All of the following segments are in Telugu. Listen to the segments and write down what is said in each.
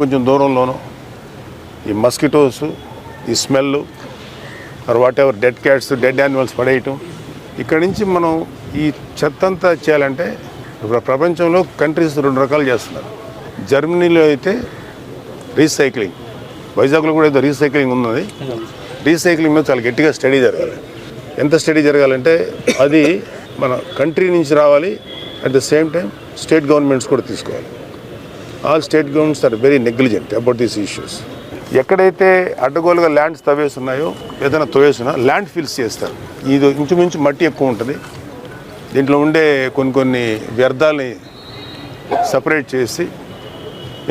కొంచెం దూరంలోనూ. ఈ మస్కిటోస్ ఈ smell whatever dead cats dead animals పడేయటం. ఇక్కడి నుంచి మనం ఈ చెత్త అంతా చేయాలంటే ఇప్పుడు ప్రపంచంలో కంట్రీస్ రెండు రకాలు చేస్తున్నారు. జర్మనీలో అయితే రీసైక్లింగ్. వైజాగ్లో కూడా ఏదో రీసైక్లింగ్ ఉన్నది. రీసైక్లింగ్ మీద చాలా గట్టిగా స్టడీ జరగాలి. ఎంత స్టడీ జరగాలంటే అది మన కంట్రీ నుంచి రావాలి. At the same time state governments కూడా తీసుకోవాలి. All state governments are very negligent about these issues. ఎక్కడైతే అడ్డగోలుగా ల్యాండ్స్ తవ్వేసి ఉన్నాయో ఏదైనా తవ్వేసినా ల్యాండ్ ఫిల్స్ చేస్తారు. ఇది ఇంచుమించు మట్టి ఎక్కువ ఉంటుంది. దీంట్లో ఉండే కొన్ని కొన్ని వ్యర్థాలని సపరేట్ చేసి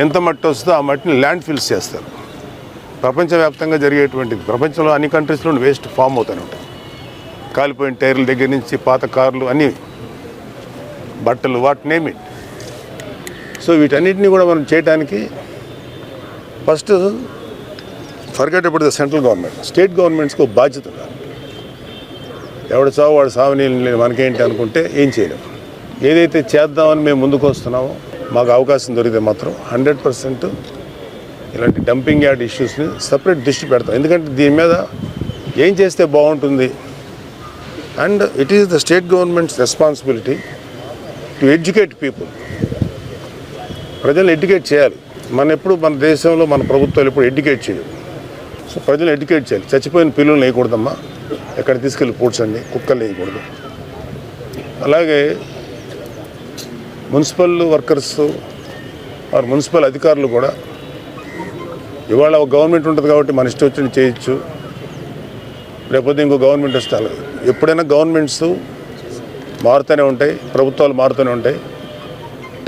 ఎంత మట్టి వస్తుందో ఆ మట్టిని ల్యాండ్ ఫిల్స్ చేస్తారు. ప్రపంచవ్యాప్తంగా జరిగేటువంటిది. ప్రపంచంలో అన్ని కంట్రీస్లో వేస్ట్ ఫామ్ అవుతూనే ఉంటాయి కాలిపోయిన టైర్ల దగ్గర నుంచి పాత కార్లు అన్నీ బట్టలు వాట్ నేమ్ ఇట్. సో వీటన్నిటిని కూడా మనం చేయడానికి first forget about the central government state గవర్నమెంట్స్కి ఒక బాధ్యత ఉండాలి. ఎవడు చావు వాడు సావని మనకేంటి అనుకుంటే ఏం చేయలేము ఏదైతే చేద్దామని మేము ముందుకు వస్తున్నామో మాకు అవకాశం దొరికితే మాత్రం హండ్రెడ్ పర్సెంట్ ఇలాంటి డంపింగ్ యార్డ్ ఇష్యూస్ని సపరేట్ దృష్టి పెడతాం. ఎందుకంటే దీని మీద ఏం చేస్తే బాగుంటుంది? And it is the state government's responsibility to educate people ప్రజలను ఎడ్యుకేట్ చేయాలి. మన ఎప్పుడు మన దేశంలో మన ప్రభుత్వాలు ఎప్పుడు ఎడ్యుకేట్ చేయదు సో ప్రజలను ఎడ్యుకేట్ చేయాలి. చచ్చిపోయిన పిల్లలు వేయకూడదమ్మా. ఎక్కడ తీసుకెళ్ళి పూడ్చండి కుక్కలు వేయకూడదు. అలాగే మున్సిపల్ వర్కర్స్ ఆర్ మున్సిపల్ అధికారులు కూడా ఇవాళ ఒక గవర్నమెంట్ ఉంటుంది కాబట్టి మన ఇష్టం వచ్చినట్టు చేయొచ్చు. లేకపోతే ఇంకో గవర్నమెంట్ వస్తే ఎప్పుడైనా గవర్నమెంట్స్ మారుతూనే ఉంటాయి. ప్రభుత్వాలు మారుతూనే ఉంటాయి.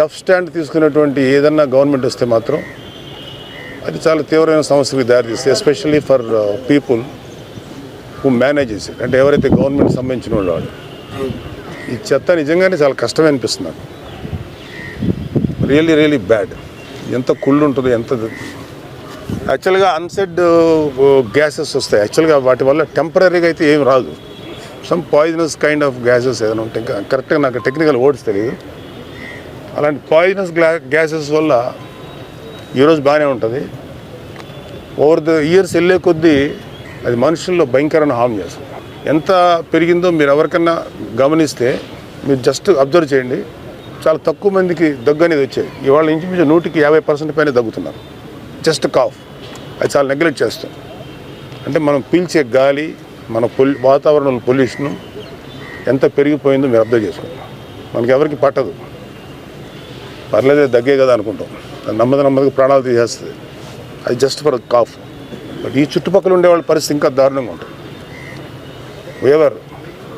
టఫ్ స్టాండ్ తీసుకునేటువంటి ఏదన్నా గవర్నమెంట్ వస్తే మాత్రం అది చాలా తీవ్రమైన సమస్యలకు దారితీస్తుంది especially for people who manages అంటే ఎవరైతే గవర్నమెంట్ సంబంధించిన వాళ్ళు ఈ చెత్త నిజంగానే చాలా కష్టమే అనిపిస్తుంది నాకు. రియల్లీ రియలీ బ్యాడ్ ఎంత కుళ్ళు ఉంటుందో ఎంత యాక్చువల్గా అన్సెడ్ గ్యాసెస్ వస్తాయి. యాక్చువల్గా వాటి వల్ల టెంపరీగా అయితే ఏం రాదు. Some poisonous kind of gases ఏదైనా ఉంటాయి కరెక్ట్గా నాకు టెక్నికల్ వర్డ్స్ తెలియదు అలాంటి పాయిజనస్ గ్లా గ్యాసెస్ వల్ల ఈరోజు బాగానే ఉంటుంది. ఓవర్ ద ఇయర్స్ వెళ్ళే కొద్దీ అది మనుషుల్లో భయంకరమైన హామ్ చేస్తుంది. ఎంత పెరిగిందో మీరు ఎవరికన్నా గమనిస్తే మీరు జస్ట్ అబ్జర్వ్ చేయండి. చాలా తక్కువ మందికి దగ్గు అనేది వచ్చేది. ఇవాళ ఇంచుమించు నూటికి యాభై పర్సెంట్ పైన దగ్గుతున్నారు. జస్ట్ కాఫ్ అది చాలా నెగ్లెక్ట్ చేస్తాం అంటే మనం పీల్చే గాలి మన పొల్ వాతావరణంలో పొల్యూషను ఎంత పెరిగిపోయిందో మీరు అబ్జర్వ్ చేసుకుంటాం మనకి ఎవరికి పట్టదు. పర్లేదు దగ్గే కదా అనుకుంటాం. అది నమ్మదికి ప్రాణాలు తీసేస్తుంది. అది జస్ట్ ఫర్ కాఫ్ బట్ ఈ చుట్టుపక్కల ఉండే వాళ్ళ పరిస్థితి ఇంకా దారుణంగా ఉంటుంది. వేవర్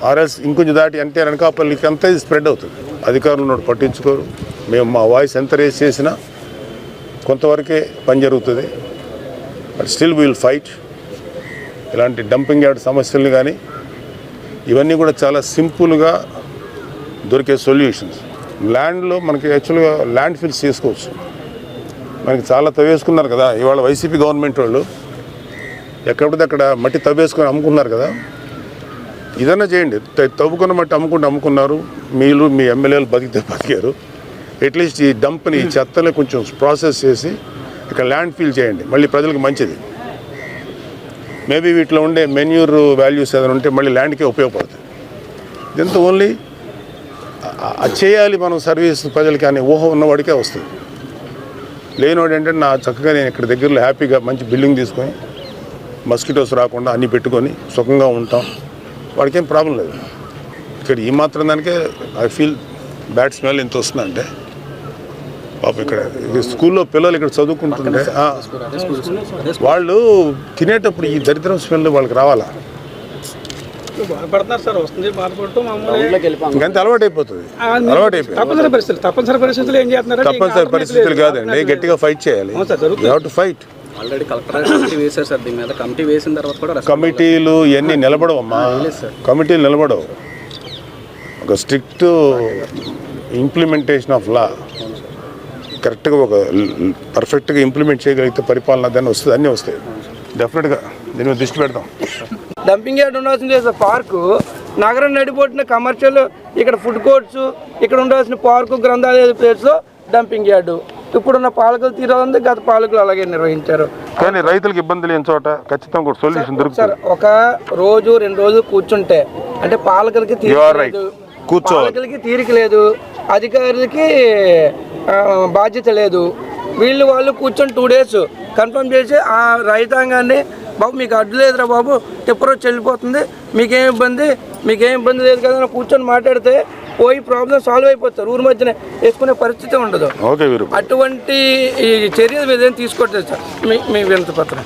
ఆర్ఎస్ ఇంకొంచెం దాటి అంటే అనకాపల్లికి అంతా ఇది స్ప్రెడ్ అవుతుంది. అధికారులు నోటి పట్టించుకోరు. మేము మా వాయిస్ ఎంత రేస్ చేసినా కొంతవరకే పని జరుగుతుంది. బట్ స్టిల్ విల్ ఫైట్ ఇలాంటి డంపింగ్ యార్డ్ సమస్యలు కానీ ఇవన్నీ కూడా చాలా సింపుల్గా దొరికే సొల్యూషన్స్ ల్యాండ్లో మనకి యాక్చువల్గా ల్యాండ్ ఫిల్స్ చేసుకోవచ్చు. మనకి చాలా తవ్వేసుకున్నారు కదా ఇవాళ వైసీపీ గవర్నమెంట్ వాళ్ళు. ఎక్కడితే అక్కడ మట్టి తవ్వేసుకొని అమ్ముకున్నారు కదా. ఇదన్నా చేయండి. తవ్వుకున్న మట్టి అమ్ముకుంటూ అమ్ముకున్నారు. మీరు మీ ఎమ్మెల్యేలు బతికితే బతికారు. అట్లీస్ట్ ఈ డంప్ని ఈ చెత్తని కొంచెం ప్రాసెస్ చేసి ఇక్కడ ల్యాండ్ ఫీల్ చేయండి. మళ్ళీ ప్రజలకు మంచిది. మేబీ వీటిలో ఉండే మెన్యూర్ వాల్యూస్ ఏదైనా ఉంటే మళ్ళీ ల్యాండ్కే ఉపయోగపడుతుంది ఇదంతా ఓన్లీ చేయాలి మనం సర్వీస్ ప్రజలకి అనే ఊహ ఉన్నవాడికే వస్తుంది. లేనివాడు ఏంటంటే నా చక్కగా నేను ఇక్కడ దగ్గరలో హ్యాపీగా మంచి బిల్డింగ్ తీసుకొని మస్కిటోస్ రాకుండా అన్నీ పెట్టుకొని సుఖంగా ఉంటాం. వాడికి ఏం ప్రాబ్లం లేదు. ఇక్కడ ఈ మాత్రం దానికే ఐ ఫీల్ బ్యాడ్ స్మెల్ ఎంత వస్తుందంటే పాపం ఇక్కడ స్కూల్లో పిల్లలు ఇక్కడ చదువుకుంటుంటే వాళ్ళు తినేటప్పుడు ఈ దరిద్రం స్మెల్ వాళ్ళకి రావాలా? బాధపడుతున్నారు సార్ వస్తుంది అలవాటు అయిపోతుంది. అలవాటు అయిపోయింది. తప్పనిసరి పరిస్థితులు తప్పనిసరి పరిస్థితులు ఏం చేస్తున్నారు తప్పనిసరి పరిస్థితులు కాదండి. గట్టిగా ఫైట్ చేయాలి. To fight already collector committee వేశారు సార్ దీని మీద కమిటీ వేసిన తర్వాత కూడా రెస్పాన్స్ కమిటీలు ఇవన్నీ నిలబడవమ్మా? కమిటీలు నిలబడవు. ఒక స్ట్రిక్ట్ ఇంప్లిమెంటేషన్ ఆఫ్ లా. కరెక్ట్గా ఒక పర్ఫెక్ట్గా ఇంప్లిమెంట్ చేయగలిగితే పరిపాలన దాన్ని వస్తుంది అన్నీ వస్తాయి. డెఫినెట్గా దీని మీద దృష్టి పెడతాం. డంపింగ్ యార్డ్ ఉండాల్సింది సార్ పార్కు. నగరం నడిపోతున్న కమర్షియల్ ఇక్కడ ఫుడ్ కోర్ట్స్ ఇక్కడ ఉండాల్సిన పార్కు గ్రంథాలయ ప్లేస్లో డంపింగ్ యార్డు. ఇప్పుడున్న పాలకులు తీరాలంటే గత పాలకులు అలాగే నిర్వహించారు. కానీ రైతులకు ఇబ్బంది లేని చోట ఖచ్చితంగా ఒక సొల్యూషన్ దొరుకుతుంది. సార్ ఒక రోజు రెండు రోజులు కూర్చుంటే అంటే పాలకులకి. పాలకులకి తీరిక లేదు. అధికారులకి బాధ్యత లేదు. వీళ్ళు వాళ్ళు కూర్చొని టూ డేస్ కన్ఫర్మ్ చేసి ఆ రైతాంగాన్ని బాబు మీకు అడ్డు లేదురా బాబు. టెప్పర్ వెళ్ళిపోతుంది మీకేం ఇబ్బంది? మీకేం ఇబ్బంది లేదు కదా కూర్చొని మాట్లాడితే పోయి ప్రాబ్లం సాల్వ్ అయిపోతారు. ఊరి మధ్యన వేసుకునే పరిస్థితి ఉండదు. అటువంటి ఈ చర్యలు మీద ఏం తీసుకోవట్లేదు సార్. మీ మీ వినతి పత్రం.